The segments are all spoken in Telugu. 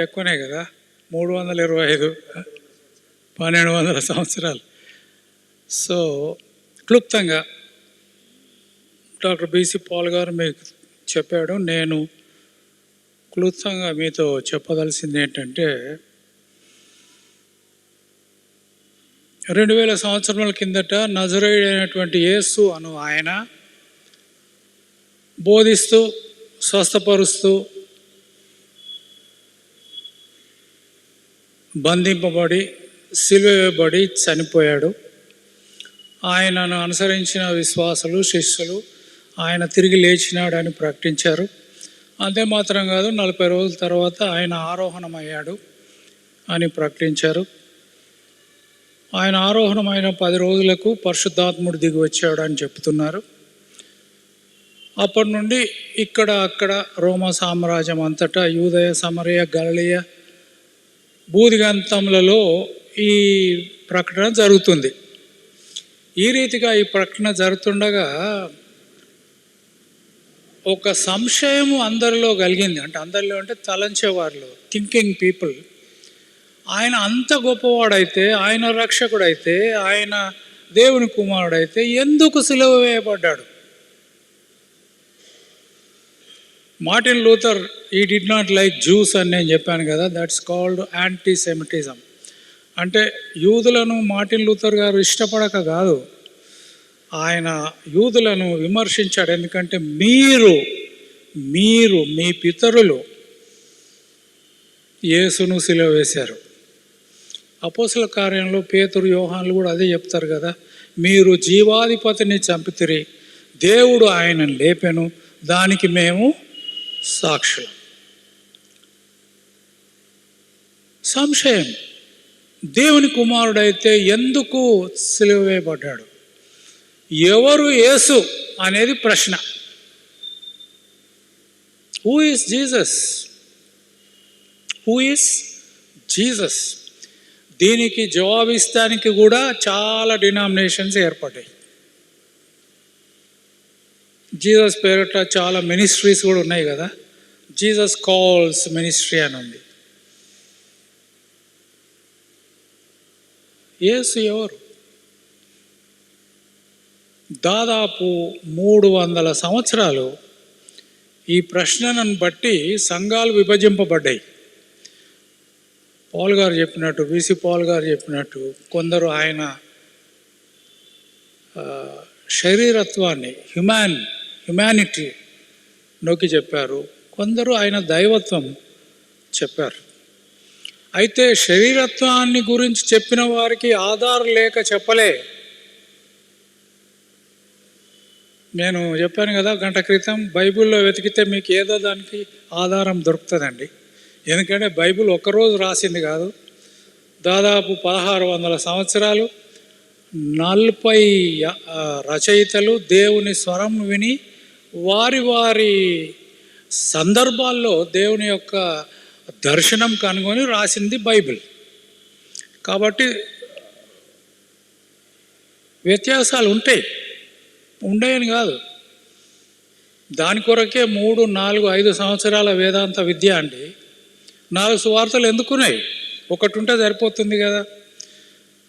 ఎక్కువనే కదా? మూడు వందల ఇరవై ఐదు పన్నెండు వందల సంవత్సరాలు. సో క్లుప్తంగా డాక్టర్ బీసీ పాల్ గారు మీకు చెప్పాడు. నేను క్లుప్తంగా మీతో చెప్పదలసింది ఏంటంటే రెండు వేల సంవత్సరాల కిందట నజరేయుడైనటువంటి యేసు అను ఆయన బోధిస్తూ స్వస్థపరుస్తూ బంధింపబడి సిలువేయబడి చనిపోయాడు. ఆయనను అనుసరించిన విశ్వాసులు శిష్యులు ఆయన తిరిగి లేచినాడని ప్రకటించారు. అంతే మాత్రం కాదు నలభై రోజుల తర్వాత ఆయన ఆరోహణమయ్యాడు అని ప్రకటించారు. ఆయన ఆరోహణమైన పది రోజులకు పరిశుద్ధాత్ముడు దిగి వచ్చాడు అని చెప్తున్నారు అప్పటి నుండి ఇక్కడ అక్కడ రోమ సామ్రాజ్యం అంతటా యూదయ సమరయ గలలియ బూదిగంతములలో ఈ ప్రకటన జరుగుతుంది. ఈ రీతిగా ఈ ప్రకటన జరుగుతుండగా ఒక సంశయము అందరిలో కలిగింది. అంటే అందరిలో అంటే తలంచేవారిలో థింకింగ్ పీపుల్ ఆయన అంత గొప్పవాడైతే ఆయన రక్షకుడైతే ఆయన దేవుని కుమారుడైతే ఎందుకు సిలువ వేయబడ్డాడు? Martin Luther he did not like Jews అని నేను చెప్పాను కదా దట్స్ కాల్డ్ యాంటీ సెమిటిజం అంటే యూదులను మార్టిన్ లూథర్ గారు ఇష్టపడక కాదు ఆయన యూదులను విమర్శించాడు. ఎందుకంటే మీరు మీరు మీ పితరులు యేసును సిలువ వేశారు. అపోసల కార్యంలో పేతురు యోహాన్లు కూడా అదే చెప్తారు కదా మీరు జీవాధిపతిని చంపితిరి దేవుడు ఆయనను లేపెను దానికి మేము సాక్షులం సంశయం. దేవుని కుమారుడైతే ఎందుకు సిలువేయబడ్డాడు ఎవరు యేసు అనేది ప్రశ్న. Who is Jesus who is Jesus దీనికి జవాబిస్తానికి కూడా చాలా డినామినేషన్స్ ఏర్పడ్డాయి. జీసస్ పేరిట చాలా మినిస్ట్రీస్ కూడా ఉన్నాయి కదా. జీసస్ కాల్స్ మినిస్ట్రీ అని ఉంది. ఏసు ఎవరు? దాదాపు మూడు వందల సంవత్సరాలు ఈ ప్రశ్నను బట్టి సంఘాలు విభజింపబడ్డాయి. పాల్ గారు చెప్పినట్టు విసి పాల్ గారు చెప్పినట్టు కొందరు ఆయన శరీరత్వాన్ని హ్యుమాన్ హ్యుమానిటీ నొక్కి చెప్పారు. కొందరు ఆయన దైవత్వం చెప్పారు. అయితే శరీరత్వాన్ని గురించి చెప్పిన వారికి ఆధారం లేక చెప్పలే. నేను చెప్పాను కదా గంట క్రితం బైబిల్లో వెతికితే మీకు ఏదో దానికి ఆధారం దొరుకుతుందండి. ఎందుకంటే బైబిల్ ఒక్కరోజు రాసింది కాదు. దాదాపు పదహారు వందల సంవత్సరాలు నలభై రచయితలు దేవుని స్వరం విని వారి వారి సందర్భాల్లో దేవుని యొక్క దర్శనం కనుగొని రాసింది బైబిల్. కాబట్టి వ్యత్యాసాలు ఉంటాయి. ఉండేయని కాదు. దాని కొరకే మూడు నాలుగు ఐదు సంవత్సరాల వేదాంత విద్య అండి. నాలుగు సువార్తలు ఎందుకున్నాయి? ఒకటి ఉంటే సరిపోతుంది కదా.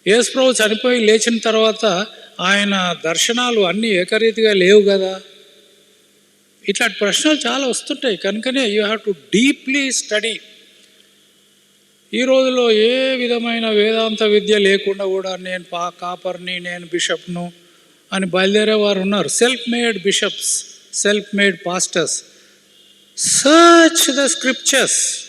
యేసుప్రభు చనిపోయి లేచిన తర్వాత ఆయన దర్శనాలు అన్నీ ఏకరీతిగా లేవు కదా. ఇట్లాంటి ప్రశ్నలు చాలా వస్తుంటాయి. కనుకనే you have to deeply study ఈ రోజులో ఏ విధమైన వేదాంత విద్య లేకుండా కూడా నేను పా కాపర్ని నేను బిషప్ను అని బయలుదేరే వారు ఉన్నారు. Self made bishops self made pastors search the scriptures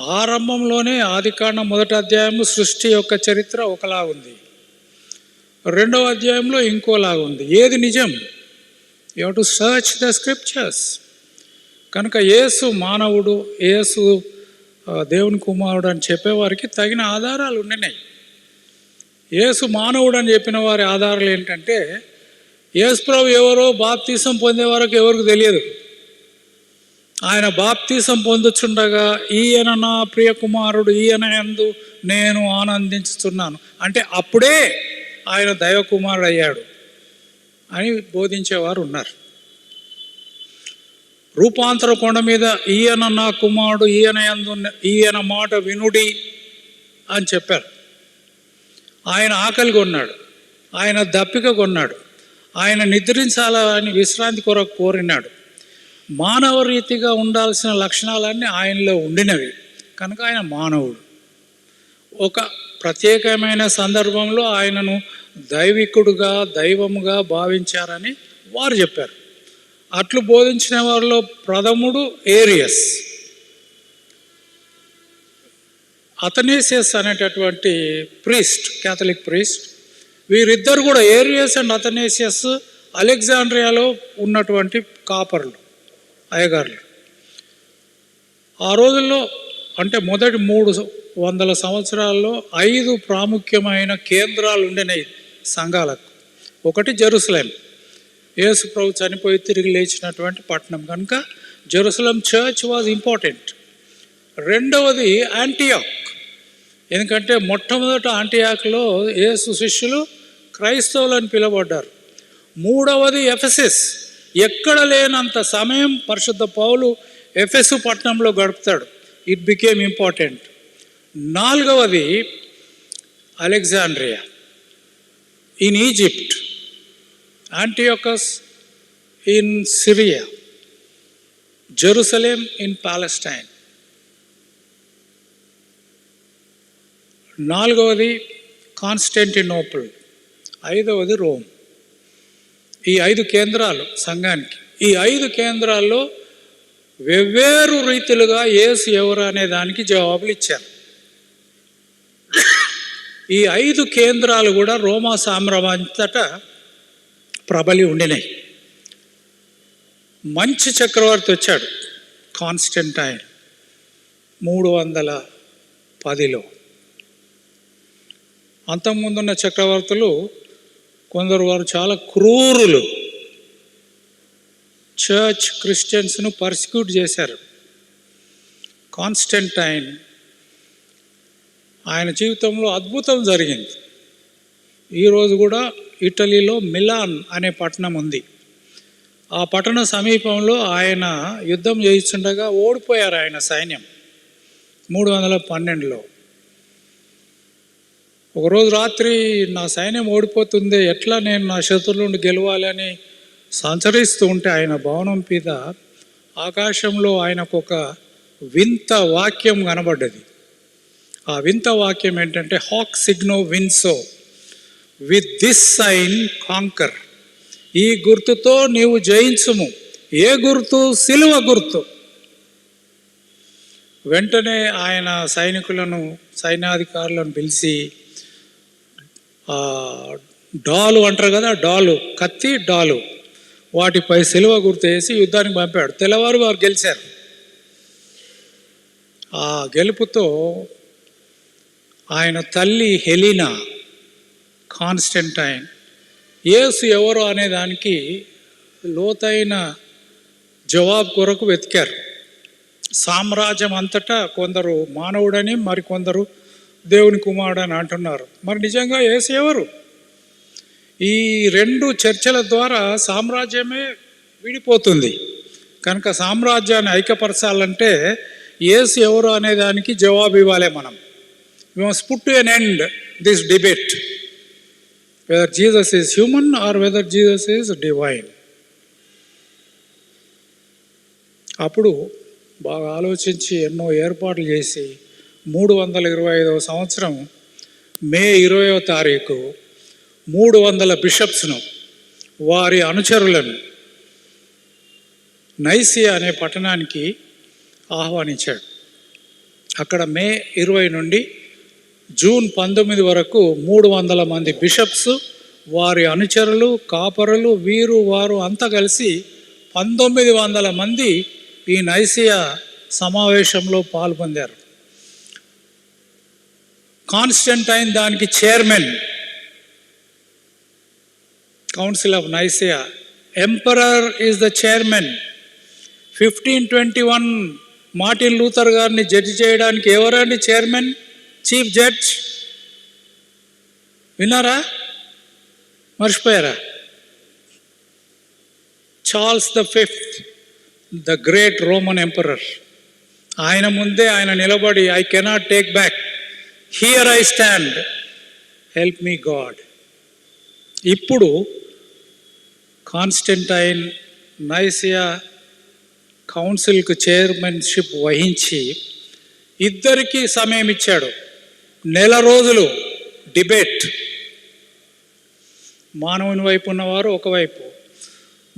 ఆరంభంలోనే ఆదికాండం మొదటి అధ్యాయము సృష్టి యొక్క చరిత్ర ఒకలా ఉంది. రెండవ అధ్యాయంలో ఇంకోలాగా ఉంది. ఏది నిజం? You to search the scriptures కనుక యేసు మానవుడు యేసు దేవుని కుమారుడు అని చెప్పేవారికి తగిన ఆధారాలు ఉన్నాయి యేసు మానవుడు అని చెప్పిన వారి ఆధారాలు ఏంటంటే యేసుప్రభు ఎవరో బాప్తీసం పొందే వరకు ఎవరికి తెలియదు. ఆయన బాప్తీసం పొందుచుండగా ఈయన నా ప్రియ కుమారుడు ఈయన ఎందు నేను ఆనందించుతున్నాను అంటే అప్పుడే ఆయన దైవ కుమారుడు అయ్యాడు. అని బోధించేవారు ఉన్నారు. రూపాంతర కొండ మీద ఈయన నా కుమారుడు ఈయన ఎందు ఈయన మాట వినుడి అని చెప్పారు. ఆయన ఆకలి కొన్నాడు ఆయన దప్పిక కొన్నాడు ఆయన నిద్రించాలని విశ్రాంతి కొరకు కోరినాడు. మానవ రీతిగా ఉండాల్సిన లక్షణాలన్నీ ఆయనలో ఉండినవి కనుక ఆయన మానవుడు. ఒక ప్రత్యేకమైన సందర్భంలో ఆయనను దైవికుడుగా దైవముగా భావించారని వారు చెప్పారు. అట్లు బోధించిన వారిలో ప్రథముడు ఏరియస్. అథనేసియస్ అనేటటువంటి ప్రీస్ట్ క్యాథలిక్ ప్రీస్ట్. వీరిద్దరు కూడా ఏరియస్ అండ్ అథనేసియస్ అలెగ్జాండ్రియాలో ఉన్నటువంటి కాపర్లు అయ్యగారులు. ఆ రోజుల్లో అంటే మొదటి మూడు వందల సంవత్సరాల్లో ఐదు ప్రాముఖ్యమైన కేంద్రాలు ఉండినాయి. సంఘాలకు. ఒకటి జెరూసలేం. యేసు ప్రభు చనిపోయి తిరిగి లేచినటువంటి పట్టణం కనుక జెరూసలం చర్చ్ వాజ్ ఇంపార్టెంట్ రెండవది యాంటీయాక్ ఎందుకంటే మొట్టమొదట ఆంటియాక్లో యేసు శిష్యులు క్రైస్తవులు అని పిలువబడ్డారు. మూడవది ఎఫెసిస్ ఎక్కడ లేనంత సమయం పరిశుద్ధ పౌలు ఎఫెసు పట్టణంలో గడుపుతాడు. ఇట్ బికేమ్ ఇంపార్టెంట్ నాలుగవది Alexandria in Egypt Antiochus in Syria Jerusalem in Palestine. నాలుగవది కాన్స్టెంటినోపుల్. ఐదవది రోమ్. ఈ ఐదు కేంద్రాలు సంఘానికి. ఈ ఐదు కేంద్రాల్లో వెవ్వేరు రీతిలుగా ఏసు ఎవరు అనే దానికి జవాబులు ఇచ్చారు. ఈ ఐదు కేంద్రాలు కూడా రోమా సామ్రాజ్యంతటా ప్రబలి ఉండినాయి. మంచి చక్రవర్తి వచ్చాడు కాన్స్టెంటైన్ మూడు వందల పదిలో. అంతకుముందున్న చక్రవర్తులు కొందరు వారు చాలా క్రూరులు. చర్చ్ క్రిస్టియన్స్ను పర్సిక్యూట్ చేశారు. కాన్స్టెంటైన్ ఆయన జీవితంలో అద్భుతం జరిగింది. ఈరోజు కూడా ఇటలీలో మిలాన్ అనే పట్టణం ఉంది. ఆ పట్టణ సమీపంలో ఆయన యుద్ధం చేయిస్తుండగా ఓడిపోయారు ఆయన సైన్యం మూడు వందల పన్నెండులో. ఒకరోజు రాత్రి నా సైన్యం ఓడిపోతుంది ఎట్లా నేను నా శత్రువుల గెలవాలని గెలవాలి అని సంచరిస్తూ ఉంటే ఆయన భవనం మీద ఆకాశంలో ఆయనకు ఒక వింత వాక్యం కనబడ్డది. ఆ వింత వాక్యం ఏంటంటే హాక్ సిగ్నో విన్సో విత్ దిస్ సైన్ కాంకర్ ఈ గుర్తుతో నీవు జయించుము. ఏ గుర్తు? సిలువ గుర్తు. వెంటనే ఆయన సైనికులను సైన్యాధికారులను పిలిచి ఆ డాలు అంటారు కదా డాలు కత్తి డాలు వాటిపై సిలువ గుర్తు వేసి యుద్ధానికి పంపాడు. తెల్లవారు వారు గెలిచారు. ఆ గెలుపుతో ఆయన తల్లి హెలీనా కాన్స్టెంటైన్. యేసు ఎవరు అనే దానికి లోతైన జవాబు కొరకు వెతికారు. సామ్రాజ్యం అంతటా కొందరు మానవుడని మరికొందరు దేవుని కుమారుడు అని అంటున్నారు. మరి నిజంగా ఏసు ఎవరు? ఈ రెండు చర్చల ద్వారా సామ్రాజ్యమే విడిపోతుంది. కనుక సామ్రాజ్యాన్ని ఐక్యపరచాలంటే ఏసు ఎవరు అనే దానికి జవాబు ఇవ్వాలి మనం. We must put to an end this debate whether Jesus is human or whether Jesus is divine అప్పుడు బాగా ఆలోచించి ఎన్నో ఏర్పాట్లు చేసి మూడు వందల ఇరవై ఐదవ సంవత్సరం మే ఇరవయో తారీఖు మూడు వందల బిషప్స్ను వారి అనుచరులను నైసియా అనే పట్టణానికి ఆహ్వానించాడు. అక్కడ మే ఇరవై నుండి జూన్ పంతొమ్మిది వరకు మూడు వందల మంది బిషప్స్ వారి అనుచరులు కాపరులు వీరు వారు అంతా కలిసి పంతొమ్మిది వందల మంది ఈ నైసియా సమావేశంలో పాల్పొందారు. కాన్స్టెంటైన్ దానికి chairman council of Nicaea. Emperor is the chairman. Fifteen twenty one Martin Luther గారిని జడ్జి చేయడానికి ఎవరండి చైర్మన్? చీఫ్ జడ్జ్ విన్నారా? మర్చిపోయారా? Charles the fifth the great Roman emperor. ఆయన ముందే ఆయన నిలబడి I cannot take back. Here I stand. Help me God. ఇప్పుడు కాన్స్టెంటైన్ నైసియా కౌన్సిల్కు చైర్మన్షిప్ వహించి ఇద్దరికీ సమయం ఇచ్చాడు. నెల రోజులు డిబేట్. మానవుని వైపు ఉన్నవారు ఒకవైపు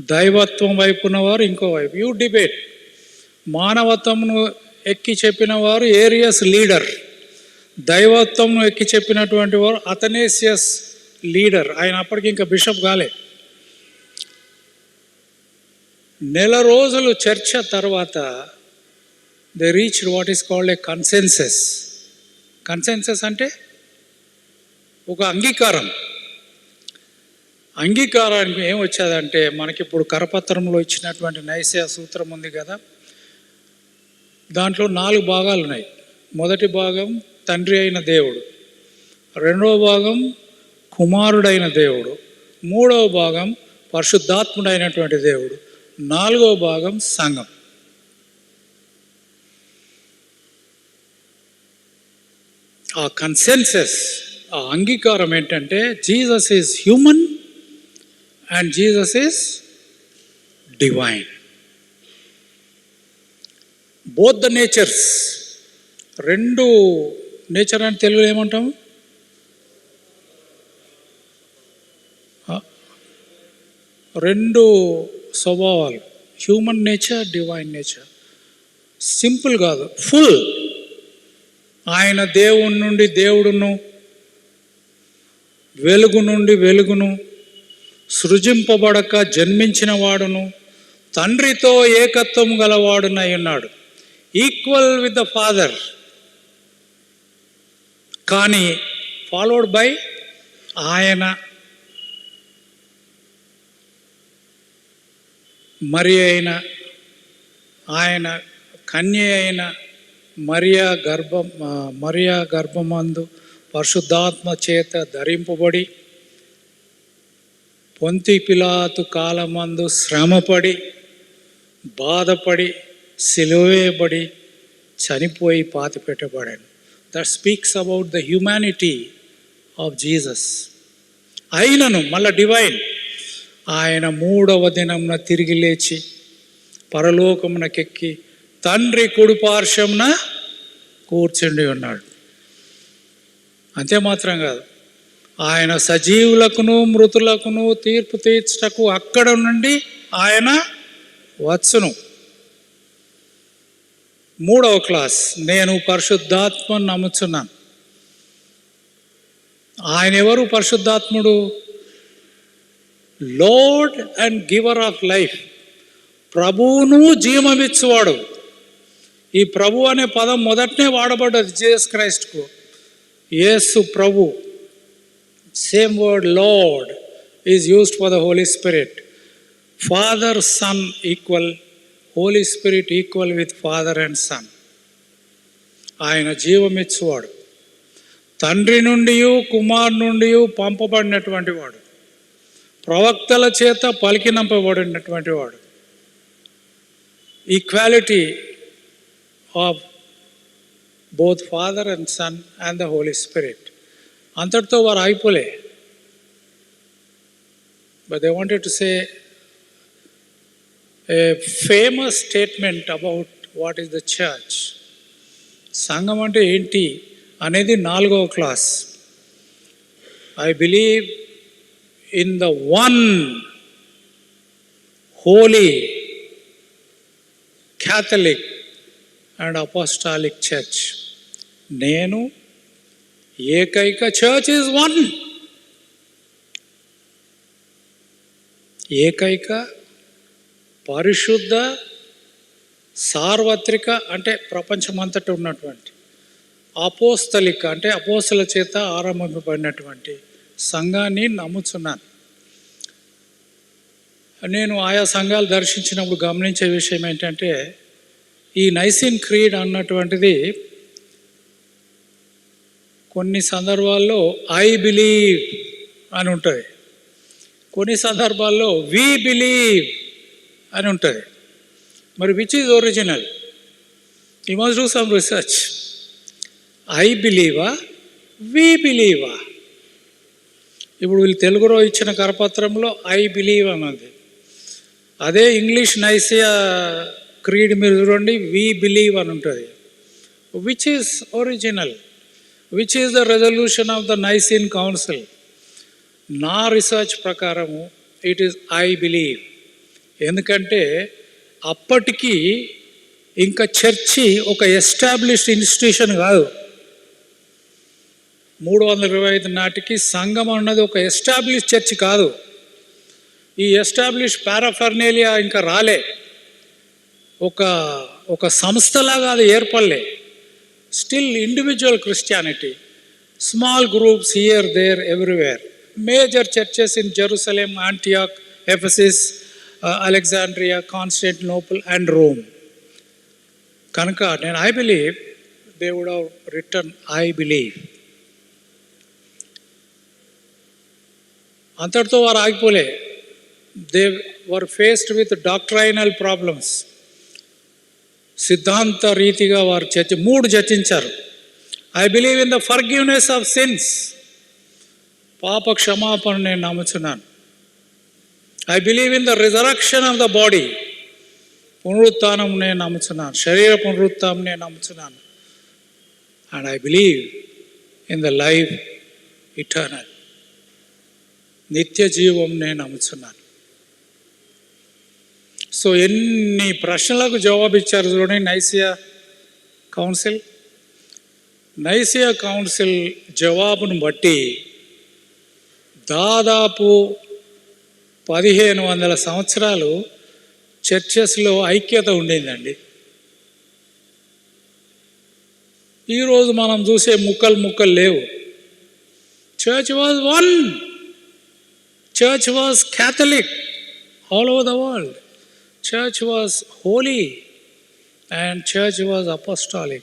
దైవత్వం వైపు ఉన్నవారు ఇంకోవైపు యూ డిబేట్. మానవత్వంను ఎక్కి చెప్పిన వారు ఏరియస్ లీడర్. దైవత్వంను ఎక్కి చెప్పినటువంటి వారు అథనేసియస్ లీడర్. ఆయన అప్పటికి ఇంకా బిషప్ కాలే. నెల రోజులు చర్చ తర్వాత they reach what is called a consensus consensus అంటే ఒక అంగీకారం. అంగీకారానికి ఏం వచ్చేదంటే మనకిప్పుడు కరపత్రంలో ఇచ్చినటువంటి నైసయ సూత్రం ఉంది కదా దాంట్లో నాలుగు భాగాలు ఉన్నాయి మొదటి భాగం తండ్రి అయిన దేవుడు రెండవ భాగం కుమారుడైన దేవుడు మూడవ భాగం పరిశుద్ధాత్ముడైనటువంటి దేవుడు నాలుగవ భాగం సంఘం. ఆ కన్సెన్సెస్ ఆ అంగీకారం ఏంటంటే Jesus is human and Jesus is divine both the natures రెండు నేచర్ అని తెలుగులో ఏమంటాము? రెండు స్వభావాలు human nature divine nature simple కాదు ఫుల్ ఆయన దేవుని నుండి దేవుడును వెలుగు నుండి వెలుగును సృజింపబడక జన్మించిన వాడును తండ్రితో ఏకత్వం గలవాడునై ఉన్నాడు. ఈక్వల్ విత్ ద ఫాదర్ కానీ ఫాలోడ్ బై ఆయన. మరి అయిన ఆయన కన్య అయిన మరియా గర్భం మరియా గర్భమందు పరిశుద్ధాత్మ చేత ధరింపబడి పొంతి పిలాతు కాలమందు శ్రమపడి బాధపడి సిలువేయబడి చనిపోయి పాతి పెట్టబడాను that speaks about the humanity of Jesus అయినను మళ్ళా డివైన్ ఆయన మూడవ దినంన తిరిగి లేచి పరలోకమునకెక్కి తండ్రి కుడి పార్శ్వంన కూర్చుండి ఉన్నాడు. అంతే మాత్రం కాదు. ఆయన సజీవులకును మృతులకును తీర్పు తీర్చటకు అక్కడ నుండి ఆయన వచ్చును. మూడవ క్లాస్ నేను పరిశుద్ధాత్మను నమ్ముచున్నాను. ఆయన ఎవరు పరిశుద్ధాత్ముడు? Lord and giver of life ప్రభువును జీవమిచ్చువాడు. ఈ ప్రభు అనే పదం మొదటనే వాడబడ్డది జీసస్ క్రైస్ట్కు. యేసు ప్రభు same word lord is used for the holy spirit. Father son equal holy spirit equal with father and son. ఆయన జీవమిచ్చువాడు. తండ్రి నుండి కుమార్ నుండి పంపబడినటువంటి వాడు. ప్రవక్తల చేత పలికినంపబడినటువంటి వాడు. Equality of both father and son and the holy spirit అంతటితో వారు అయిపోలే but they wanted to say a famous statement about what is the church సంఘం అంటే ఏంటి అనేది నాలుగవ clause I believe in the one holy catholic and apostolic church నేను ఏకైక చర్చ్ ఈజ్ వన్ ఏకైక పరిశుద్ధ సార్వత్రిక అంటే ప్రపంచమంతటి ఉన్నటువంటి అపోస్తలిక అంటే అపోస్తల చేత ఆరంభింపబడినటువంటి సంఘాన్ని నమ్ముచున్నాను. నేను ఆయా సంఘాలు దర్శించినప్పుడు గమనించే విషయం ఏంటంటే ఈ నైసిన్ క్రీడ్ అన్నటువంటిది కొన్ని సందర్భాల్లో ఐ బిలీవ్ అని ఉంటుంది. కొన్ని సందర్భాల్లో వి బిలీవ్ అని ఉంటుంది. మరి which is original? We must do some research. I బిలీవా? We బిలీవా? ఇప్పుడు వీళ్ళు తెలుగులో ఇచ్చిన కరపత్రంలో ఐ బిలీవ్ అన్నది అదే ఇంగ్లీష్ నైసియా క్రీడ్ మీరు చూడండి వి బిలీవ్ అని ఉంటుంది. Which is original which is the resolution of the Nicene council నా రీసెర్చ్ ప్రకారము ఇట్ ఈస్ ఐ బిలీవ్ ఎందుకంటే అప్పటికి ఇంకా చర్చి ఒక ఎస్టాబ్లిష్డ్ ఇన్స్టిట్యూషన్ కాదు. మూడు వందల ఇరవై ఐదు నాటికి సంఘం అన్నది ఒక ఎస్టాబ్లిష్ చర్చ్ కాదు. ఈ ఎస్టాబ్లిష్ పారాఫర్నేలియా ఇంకా రాలే. ఒక ఒక సంస్థలాగా అది ఏర్పడలే. Still individual Christianity small groups here there everywhere major churches in Jerusalem Antioch Ephesus Alexandria Constantinople and Rome కనుక నేను I believe they would have return I believe అంతటితో వారు ఆగిపోలే. They were faced with doctrinal problems సిద్ధాంత రీతిగా వారు చర్చ మూడు చర్చించారు. I believe in the forgiveness of sins పాప క్షమాపణ నేను నమ్ముచున్నాను. I believe in the resurrection of the body పునరుత్నం నేను నమ్ముచున్నాను. శరీర పునరుత్నం నేను నమ్ముచున్నాను. And I believe in the life eternal నిత్య జీవం నేను నమ్ముచున్నాను. సో ఎన్ని ప్రశ్నలకు జవాబు ఇచ్చారు చూడండి. Nicaea council. నైసియా కౌన్సిల్ జవాబును బట్టి దాదాపు పదిహేను వందల సంవత్సరాలు చర్చెస్లో ఐక్యత ఉండిందండి. ఈరోజు మనం చూసే ముక్కలు ముక్కలు లేవు. Church was one church was catholic all over the world church was holy and church was apostolic